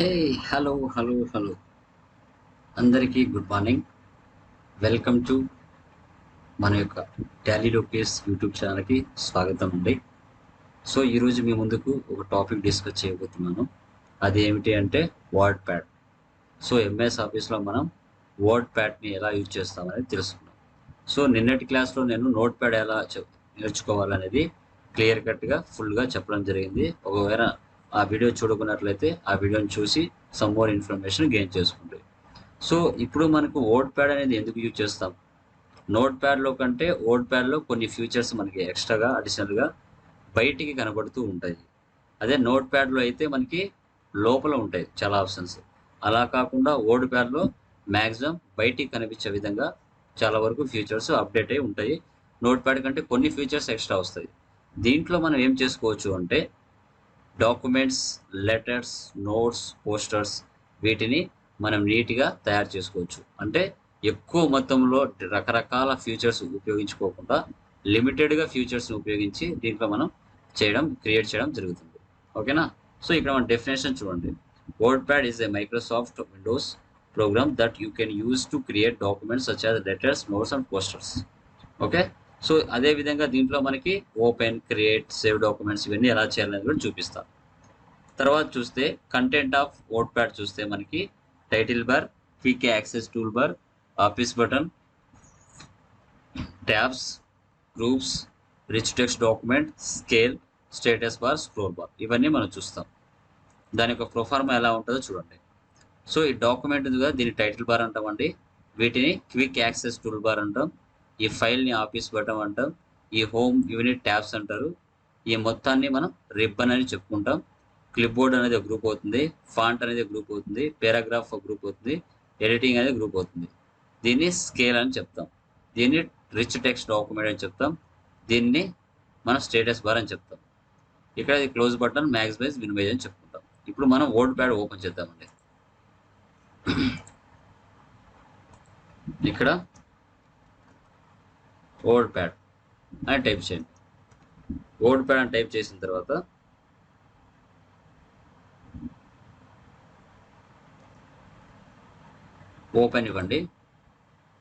Hey hello hello hello. అందరికీ good morning. Welcome to మన యొక్క టాలీ లోకేస్ యూట్యూబ్ ఛానల్కి స్వాగతం అండి. సో ఈరోజు మీ ముందుకు ఒక టాపిక్ డిస్కస్ చేయబోతున్నాను. అది ఏమిటి అంటే వర్డ్ ప్యాడ్ సో ఎంఎస్ ఆఫీస్లో మనం వర్డ్ ప్యాడ్ని ఎలా యూజ్ చేస్తామనేది తెలుసుకున్నాం సో నిన్నటి క్లాస్లో నేను నోట్ ప్యాడ్ ఎలా చె- నేర్చుకోవాలనేది క్లియర్ కట్గా ఫుల్గా చెప్పడం జరిగింది. ఒకవేళ ఆ వీడియో చూడకున్నట్లయితే ఆ వీడియోని చూసి సమ్ మోర్ ఇన్ఫర్మేషన్ గెయిన్ చేసుకుంటాయి సో ఇప్పుడు మనకు ఓట్ ప్యాడ్ అనేది ఎందుకు యూజ్ చేస్తాం? నోట్ ప్యాడ్లో కంటే ఓట్ ప్యాడ్లో కొన్ని ఫీచర్స్ మనకి ఎక్స్ట్రాగా అడిషనల్గా బయటికి కనబడుతూ ఉంటాయి. అదే నోట్ ప్యాడ్లో అయితే మనకి లోపల ఉంటాయి చాలా ఆప్షన్స్ అలా కాకుండా వర్డ్ ప్యాడ్లో మ్యాక్సిమం బయటికి కనిపించే విధంగా చాలా వరకు ఫీచర్స్ అప్డేట్ అయి ఉంటాయి. నోట్ ప్యాడ్ కంటే కొన్ని ఫీచర్స్ ఎక్స్ట్రా వస్తాయి. దీంట్లో మనం ఏం చేసుకోవచ్చు అంటే డాక్యుమెంట్స్ లెటర్స్ నోట్స్ పోస్టర్స్ వీటిని మనం నీట్గా తయారు చేసుకోవచ్చు. అంటే ఎక్కువ మొత్తంలో రకరకాల ఫ్యూచర్స్ ఉపయోగించుకోకుండా లిమిటెడ్గా ఫ్యూచర్స్ని ఉపయోగించి దీంట్లో మనం చేయడం క్రియేట్ చేయడం జరుగుతుంది. ఓకేనా? సో ఇక్కడ మన డెఫినేషన్ చూడండి. WordPad is a Microsoft Windows program that you can use to create documents such as letters notes and posters okay? So అదే విధంగా దీంట్లో మనకి ఓపెన్ క్రియేట్ సేవ్ డాక్యుమెంట్స్ ఇవన్నీ ఎలా చేయాలనేది కూడా చూపిస్తాం. తర్వాత చూస్తే కంటెంట్ ఆఫ్ ఓట్ ప్యాడ్ చూస్తే మనకి title bar quick access toolbar office button tabs groups rich text document scale status bar scroll bar ఇవన్నీ మనం చూస్తాం. దాని యొక్క ప్రొఫార్మా ఎలా ఉంటుందో చూడండి. సో ఈ డాక్యుమెంట్ ఉంది కదా దీన్ని టైటిల్ బార్ అంటామండి. వీటిని క్విక్ యాక్సెస్ టూల్ బార్ అంటాం. ఈ ఫైల్ని ఆఫీస్ బటన్ అంటాం ఈ హోమ్ యూనిట్ ట్యాబ్స్ అంటారు. ఈ మొత్తాన్ని మనం రిబ్బన్ అని చెప్పుకుంటాం. క్లిప్ బోర్డ్ అనేది ఒక గ్రూప్ అవుతుంది ఫాంట్ అనేది గ్రూప్ అవుతుంది పారాగ్రాఫ్ ఒక గ్రూప్ అవుతుంది ఎడిటింగ్ అనేది గ్రూప్ అవుతుంది. దీన్ని స్కేల్ అని చెప్తాం. దీన్ని రిచ్ టెక్స్ట్ డాక్యుమెంట్ అని చెప్తాం. దీన్ని మనం స్టేటస్ బార్ అని చెప్తాం. ఇక్కడ ఇది క్లోజ్ బటన్ మ్యాక్సిమైజ్ మినిమైజ్ అని చెప్పుకుంటాం. ఇప్పుడు మనం వర్డ్ ప్యాడ్ ఓపెన్ చేద్దామండి. ఇక్కడ వర్డ్ ప్యాడ్ అని టైప్ చేయండి. వర్డ్ ప్యాడ్ అని టైప్ చేసిన తర్వాత ఓపెన్ ఇవ్వండి.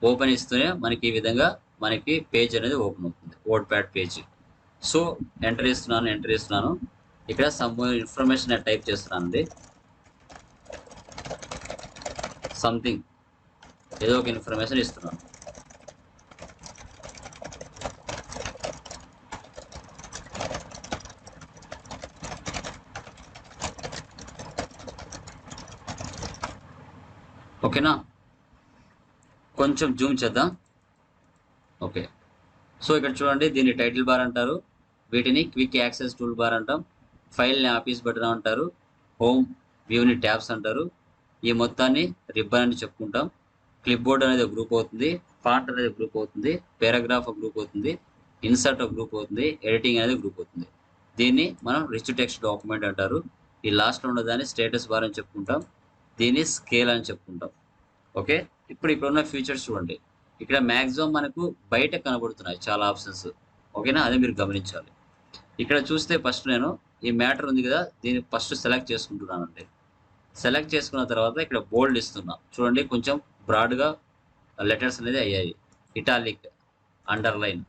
ఓపెన్ ఇస్తూనే మనకి ఈ విధంగా మనకి పేజ్ అనేది ఓపెన్ అవుతుంది. WordPad page. సో ఎంటర్ ఇస్తున్నాను ఎంటర్ ఇస్తున్నాను ఇక్కడ సమ్ ఇన్ఫర్మేషన్ నేను టైప్ చేస్తున్నానండి సంథింగ్ ఏదో ఒక ఇన్ఫర్మేషన్ ఇస్తున్నాను. ఓకేనా? కొంచెం జూమ్ చేద్దాం. ఓకే. సో ఇక్కడ చూడండి దీన్ని టైటిల్ బార్ అంటారు. వీటిని క్విక్ యాక్సెస్ టూల్ బార్ అంటాం. ఫైల్ని ఆఫీస్ బటన్ అంటారు. హోమ్ వ్యూని ట్యాబ్స్ అంటారు. ఈ మొత్తాన్ని రిబ్బన్ అని చెప్పుకుంటాం. క్లిప్ బోర్డ్ అనేది ఒక గ్రూప్ అవుతుంది. ఫాంట్ అనేది గ్రూప్ అవుతుంది. పారాగ్రాఫ్ ఒక గ్రూప్ అవుతుంది. ఇన్సర్ట్ ఒక గ్రూప్ అవుతుంది. ఎడిటింగ్ అనేది గ్రూప్ అవుతుంది. దీన్ని మనం రిచ్ టెక్స్ట్ డాక్యుమెంట్ అంటారు. ఈ లాస్ట్లో ఉన్నదాన్ని స్టేటస్ బార్ అని చెప్పుకుంటాం. దీన్ని స్కేల్ అని చెప్పుకుంటాం. ఓకే? ఇప్పుడు ఇక్కడ ఉన్న ఫీచర్స్ చూడండి. ఇక్కడ మ్యాక్సిమం మనకు బయట కనబడుతున్నాయి చాలా ఆప్షన్స్. ఓకేనా? అది మీరు గమనించాలి. ఇక్కడ చూస్తే ఫస్ట్ నేను ఈ మ్యాటర్ ఉంది కదా దీన్ని ఫస్ట్ సెలెక్ట్ చేసుకుంటున్నానండి. సెలెక్ట్ చేసుకున్న తర్వాత ఇక్కడ బోల్డ్ ఇస్తున్నా. చూడండి కొంచెం బ్రాడ్గా లెటర్స్ అనేది అయ్యాయి. Italic underline.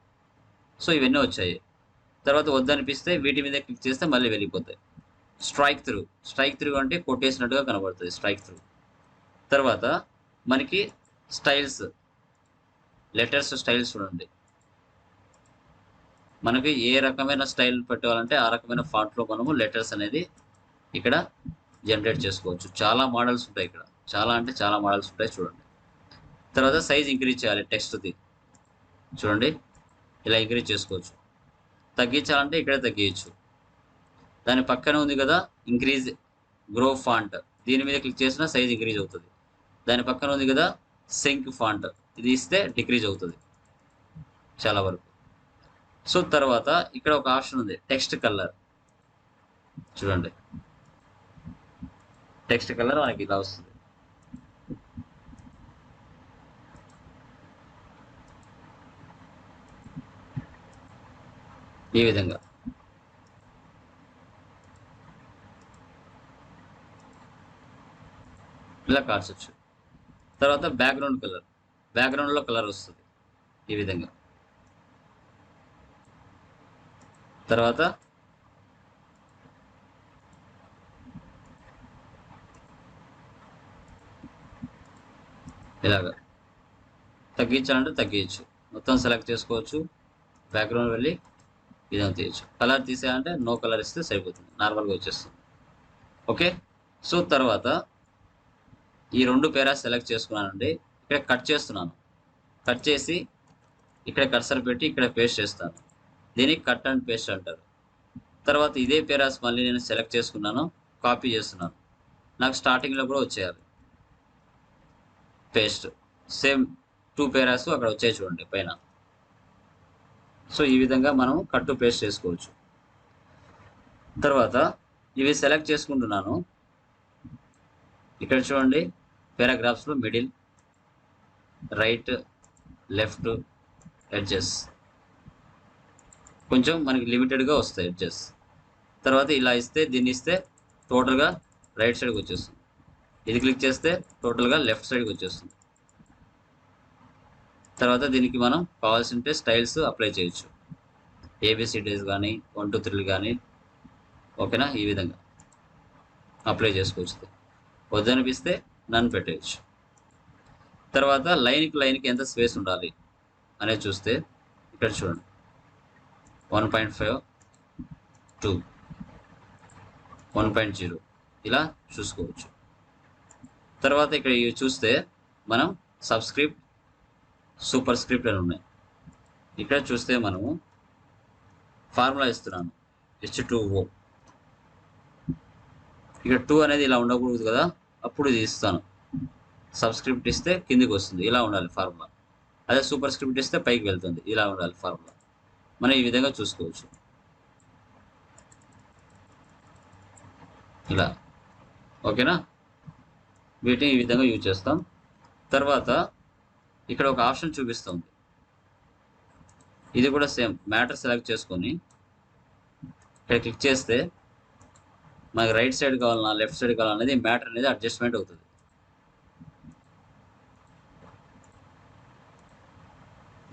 సో ఇవన్నీ వచ్చాయి. తర్వాత వద్దనిపిస్తే వీటి మీద క్లిక్ చేస్తే మళ్ళీ వెళ్ళిపోతాయి. Strike through. స్ట్రైక్ త్రూ అంటే కొట్టేసినట్టుగా కనబడుతుంది స్ట్రైక్ త్రూ. తర్వాత మనకి స్టైల్స్ లెటర్స్ స్టైల్స్ చూడండి. మనకి ఏ రకమైన స్టైల్ పెట్టాలంటే ఆ రకమైన ఫాంట్లో మనము లెటర్స్ అనేది ఇక్కడ జనరేట్ చేసుకోవచ్చు. చాలా మోడల్స్ ఉంటాయి ఇక్కడ. చాలా అంటే చాలా మోడల్స్ ఉంటాయి చూడండి. తర్వాత సైజ్ ఇంక్రీజ్ చేయాలి టెక్స్ట్ది. చూడండి. ఇలా ఇంక్రీజ్ చేసుకోవచ్చు. తగ్గించాలంటే ఇక్కడే తగ్గించచ్చు దాని పక్కన ఉంది కదా ఇంక్రీజ్ గ్రో ఫాంట్ దీని మీద క్లిక్ చేసినా సైజ్ ఇంక్రీజ్ అవుతుంది. దాని పక్కన ఉంది కదా సింక్ ఫాంట్ ఇది ఇస్తే డిక్రీజ్ అవుతుంది. చాలా వరకు. సో తర్వాత ఇక్కడ ఒక ఆప్షన్ ఉంది టెక్స్ట్ కలర్ చూడండి. టెక్స్ట్ కలర్ మనకి ఇలా వస్తుంది. ఈ విధంగా. ఇలా కార్చచ్చు తర్వాత బ్యాక్గ్రౌండ్ కలర్. బ్యాక్గ్రౌండ్లో కలర్ వస్తుంది ఈ విధంగా. తర్వాత ఇలాగా. తగ్గించాలంటే తగ్గించు. మొత్తం సెలెక్ట్ చేసుకోవచ్చు. బ్యాక్గ్రౌండ్ వెళ్ళి ఇదంతా తీయచ్చు. కలర్ తీసేయాలంటే నో కలర్ ఇస్తే సరిపోతుంది. నార్మల్గా వచ్చేస్తుంది. ఓకే? సో తర్వాత ఈ రెండు పేరా సెలెక్ట్ చేసుకున్నానండి. ఇక్కడ కట్ చేస్తున్నాను. కట్ చేసి ఇక్కడ కర్సర్ పెట్టి ఇక్కడ పేస్ట్ చేస్తాను. దీనికి కట్ అండ్ పేస్ట్ అంటారు. తర్వాత ఇదే పేరాస్ మళ్ళీ నేను సెలెక్ట్ చేసుకున్నాను. కాపీ చేస్తున్నాను. నాకు స్టార్టింగ్లో కూడా వచ్చేయాలి. పేస్ట్. సేమ్ టూ పేరాస్ అక్కడ వచ్చాయి చూడండి పైన. సో ఈ విధంగా మనం కట్టు పేస్ట్ చేసుకోవచ్చు. తర్వాత ఇవి సెలెక్ట్ చేసుకుంటున్నాను. ఇక్కడ చూడండి. పేరాగ్రాఫ్స్లో మిడిల్ రైట్ లెఫ్ట్ ఎడ్జెస్. కొంచెం మనకి లిమిటెడ్గా వస్తాయి ఎడ్జెస్. తర్వాత ఇలా ఇస్తే దీన్ని ఇస్తే టోటల్గా రైట్ సైడ్కి వచ్చేస్తుంది. ఇది క్లిక్ చేస్తే టోటల్గా లెఫ్ట్ సైడ్కి వచ్చేస్తుంది. తర్వాత దీనికి మనం కావాల్సింటే స్టైల్స్ అప్లై చేయొచ్చు. ఏబిసిడీస్ కానీ వన్ టూ త్రీలు కానీ ఓకేనా? ఈ విధంగా అప్లై చేసుకోవచ్చు. వద్దనిపిస్తే నన్ను పెట్టేయచ్చు తర్వాత లైన్కి లైన్కి ఎంత స్పేస్ ఉండాలి అనేది చూస్తే ఇక్కడ చూడండి. One point five two one point zero ఇలా చూసుకోవచ్చు. తర్వాత ఇక్కడ ఇవి చూస్తే మనం సబ్స్క్రిప్ట్ సూపర్ స్క్రిప్ట్ అని ఉన్నాయి. ఇక్కడ చూస్తే మనము ఫార్ములా ఇస్తున్నాను. హెచ్ టూ ఓ ఇక్కడ టూ అనేది ఇలా ఉండకూడదు కదా? అప్పుడు ఇది ఇస్తాను సబ్స్క్రిప్ట్ ఇస్తే కిందికి వస్తుంది ఇలా ఉండాలి ఫార్ములా. అదే సూపర్ స్క్రిప్ట్ ఇస్తే పైకి వెళ్తుంది. ఇలా ఉండాలి ఫార్ములా. మనం ఈ విధంగా చూసుకోవచ్చు. ఇలా. ఓకేనా? వీటిని ఈ విధంగా యూజ్ చేస్తాం. తర్వాత ఇక్కడ ఒక ఆప్షన్ చూపిస్తుంది. ఇది కూడా సేమ్. మ్యాటర్ సెలెక్ట్ చేసుకొని ఇక్కడ క్లిక్ చేస్తే మనకి రైట్ సైడ్ కావాలన్నా లెఫ్ట్ సైడ్ కావాలనేది మ్యాటర్ అనేది అడ్జస్ట్మెంట్ అవుతుంది.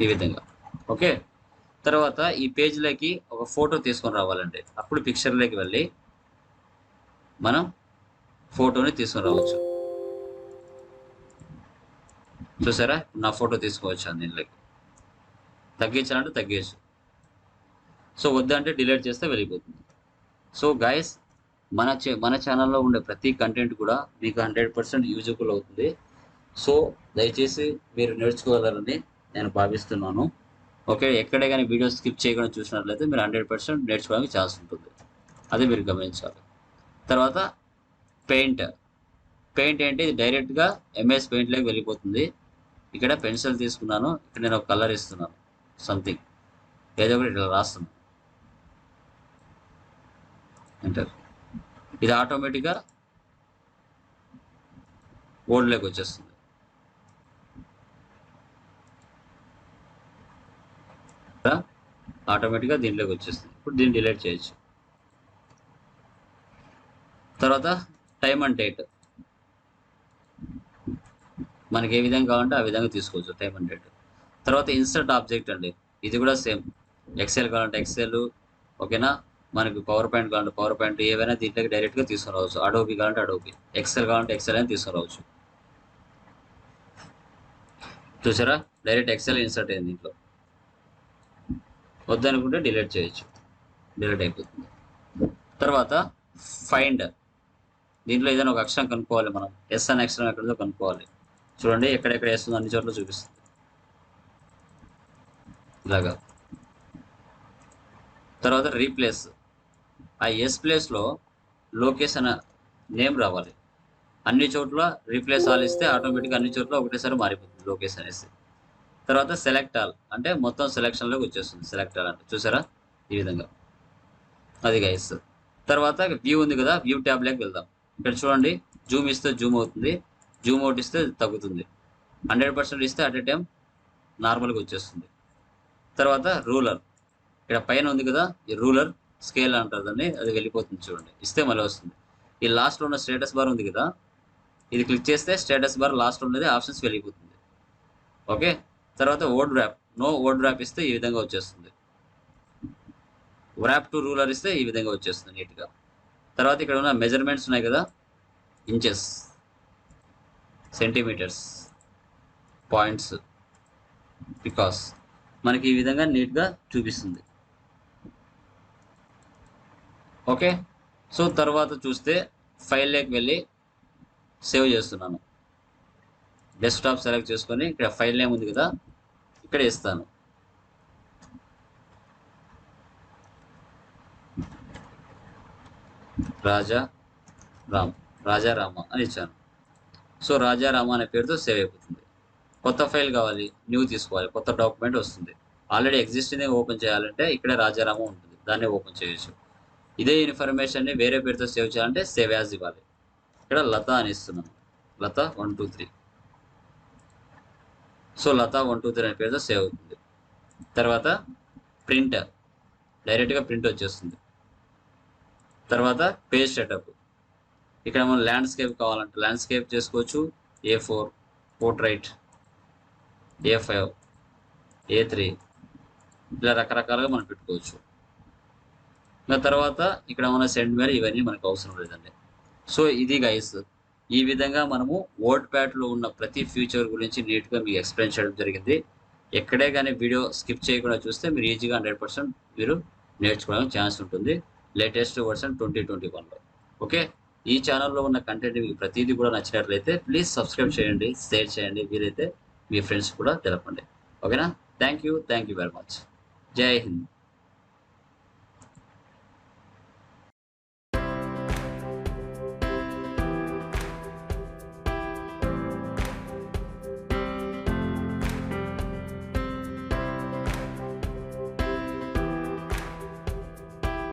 ఈ విధంగా. ఓకే? తర్వాత ఈ పేజ్లోకి ఒక ఫోటో తీసుకొని రావాలండి. అప్పుడు పిక్చర్లోకి వెళ్ళి మనం ఫోటోని తీసుకొని రావచ్చు. చూసారా? నా ఫోటో తీసుకోవచ్చు దీనిలోకి. తగ్గించాలంటే తగ్గేచ్చు సో వద్దంటే డిలీట్ చేస్తే వెళ్ళిపోతుంది. సో గాయస్ మన చే మన ఛానల్లో ఉండే ప్రతి కంటెంట్ కూడా మీకు హండ్రెడ్ పర్సెంట్ యూజబుల్ అవుతుంది. సో దయచేసి మీరు నేర్చుకోగలరని నేను భావిస్తున్నాను. ఓకే ఎక్కడే కానీ వీడియో స్కిప్ చేయకుండా చూసినట్లయితే మీరు హండ్రెడ్ పర్సెంట్ నేర్చుకోవడానికి ఛాన్స్ ఉంటుంది. అది మీరు గమనించాలి. తర్వాత పెయింట్ పెయింట్ ఏంటి? ఇది డైరెక్ట్గా ఎంఎస్ పెయింట్లోకి వెళ్ళిపోతుంది. ఇక్కడ పెన్సిల్ తీసుకున్నాను. ఇక్కడ నేను ఒక కలర్ ఇస్తున్నాను. సంథింగ్ ఏదో ఒకటి ఇట్లా రాస్తున్నాను. ఎంటర్ ఇది ఆటోమేటిక్గా ఓడ్లోకి వచ్చేస్తుంది. ఆటోమేటిక్గా దీంట్లోకి వచ్చేస్తుంది. ఇప్పుడు దీన్ని డిలీట్ చేయొచ్చు. తర్వాత టైం అండ్ డేట్. మనకి ఏ విధంగా కావాలంటే ఆ విధంగా తీసుకోవచ్చు టైం అండ్ డేట్. తర్వాత ఇన్సర్ట్ ఆబ్జెక్ట్ అండి. ఇది కూడా సేమ్. ఎక్సెల్ కావాలంటే ఎక్సెల్ ఓకేనా? మనకి పవర్ పాయింట్ కావాలంటే పవర్ పాయింట్ ఏవైనా దీంట్లోకి డైరెక్ట్గా తీసుకురావచ్చు. అడోబి కావాలంటే అడోబి ఎక్సెల్ కావాలంటే ఎక్సెల్ అని తీసుకురావచ్చు. చూసారా? డైరెక్ట్ ఎక్సెల్ ఇన్సర్ట్ అయింది దీంట్లో. వద్దనుకుంటే డిలీట్ చేయొచ్చు. డిలీట్ అయిపోతుంది. తర్వాత ఫైండ్ దీంట్లో ఏదైనా ఒక అక్షరం కనుక్కోవాలి మనం. ఎస్ అనే అక్షరం ఎక్కడో కనుక్కోవాలి. చూడండి ఎక్కడెక్కడ వేస్తుందో అన్ని చోట్ల చూపిస్తుంది. ఇలాగా. తర్వాత రీప్లేస్ ఆ ఎస్ ప్లేస్లో లోకేష్ అనే నేమ్ రావాలి. అన్ని చోట్ల రీప్లేస్ ఆల్ ఇస్తే ఆటోమేటిక్గా అన్ని చోట్ల ఒకటేసారి మారిపోతుంది లోకేష్ అనేసి. తర్వాత సెలెక్ట్ ఆల్ అంటే మొత్తం సెలెక్షన్లోకి వచ్చేస్తుంది సెలెక్ట్ ఆల్ అంటే. చూసారా? ఈ విధంగా. అది గైస్ తర్వాత వ్యూ ఉంది కదా వ్యూ ట్యాబ్లోకి వెళ్దాం. ఇక్కడ చూడండి జూమ్ ఇస్తే జూమ్ అవుతుంది. జూమ్ అవుట్ ఇస్తే తగ్గుతుంది. హండ్రెడ్ పర్సెంట్ ఇస్తే అట్ ఎ టైం నార్మల్గా వచ్చేస్తుంది. తర్వాత రూలర్ ఇక్కడ పైన ఉంది కదా ఈ రూలర్ స్కేల్ అంటారు దాన్ని అది వెళ్ళిపోతుంది చూడండి. ఇస్తే మళ్ళీ వస్తుంది. ఈ లాస్ట్లో ఉన్న స్టేటస్ బార్ ఉంది కదా ఇది క్లిక్ చేస్తే స్టేటస్ బార్ లాస్ట్ ఉన్నది ఆప్షన్స్ వెళ్ళిపోతుంది. ఓకే తర్వాత word wrap no word wrap ఇస్తే ఈ విధంగా వచ్చేస్తుంది. ర్యాప్ టు రూలర్ ఇస్తే ఈ విధంగా వచ్చేస్తుంది నీట్గా తర్వాత ఇక్కడ ఉన్న మెజర్మెంట్స్ ఉన్నాయి కదా ఇంచెస్ సెంటీమీటర్స్ పాయింట్స్ బికాస్ మనకి ఈ విధంగా నీట్గా చూపిస్తుంది. ఓకే? సో తర్వాత చూస్తే ఫైల్లోకి వెళ్ళి సేవ్ చేస్తున్నాను. డెస్క్టాప్ సెలెక్ట్ చేసుకొని ఇక్కడ ఫైల్ నేమ్ ఉంది కదా ఇక్కడ ఇస్తాను. రాజా రామ్ రాజారామ అని ఇచ్చాను. సో రాజారామ అనే పేరుతో సేవ్ అయిపోతుంది. కొత్త ఫైల్ కావాలి న్యూ తీసుకోవాలి కొత్త డాక్యుమెంట్ వస్తుంది. ఆల్రెడీ ఎగ్జిస్టింగ్ ఓపెన్ చేయాలంటే ఇక్కడ రాజారామ ఉంటుంది. దాన్ని ఓపెన్ చేయొచ్చు. ఇదే ఇన్ఫర్మేషన్ని వేరే పేరుతో సేవ్ చేయాలంటే సేవ్ యాజ్ ఇవ్వాలి. ఇక్కడ లత అని ఇస్తున్నాను Latha one two three so Latha one two three అనే పేరుతో సేవ్ అవుతుంది. తర్వాత ప్రింట్ డైరెక్ట్గా ప్రింట్ వచ్చేస్తుంది. తర్వాత పేజ్ సెటప్ ఇక్కడ మనం ల్యాండ్స్కేప్ కావాలంటే ల్యాండ్స్కేప్ చేసుకోవచ్చు. A four portrait A five A three ఇలా రకరకాలుగా మనం పెట్టుకోవచ్చు. ఇంకా తర్వాత ఇక్కడ మన సెండ్ మేల్ ఇవన్నీ మనకు అవసరం లేదండి. సో ఇది గైస్ ఈ విధంగా మనము వర్డ్ ప్యాడ్లో ఉన్న ప్రతి ఫ్యూచర్ గురించి నీట్గా మీకు ఎక్స్ప్లెయిన్ చేయడం జరిగింది. ఎక్కడే కానీ వీడియో స్కిప్ చేయకుండా చూస్తే మీరు ఈజీగా హండ్రెడ్ పర్సెంట్ మీరు నేర్చుకోవడానికి ఛాన్స్ ఉంటుంది. లేటెస్ట్ వర్షన్ ట్వంటీ ట్వంటీ వన్లో ఓకే ఈ ఛానల్లో ఉన్న కంటెంట్ మీకు ప్రతిదీ కూడా నచ్చినట్లయితే ప్లీజ్ సబ్స్క్రైబ్ చేయండి షేర్ చేయండి. వీలైతే మీ ఫ్రెండ్స్ కూడా తెలపండి. ఓకేనా thank you thank you very much జై హింద్.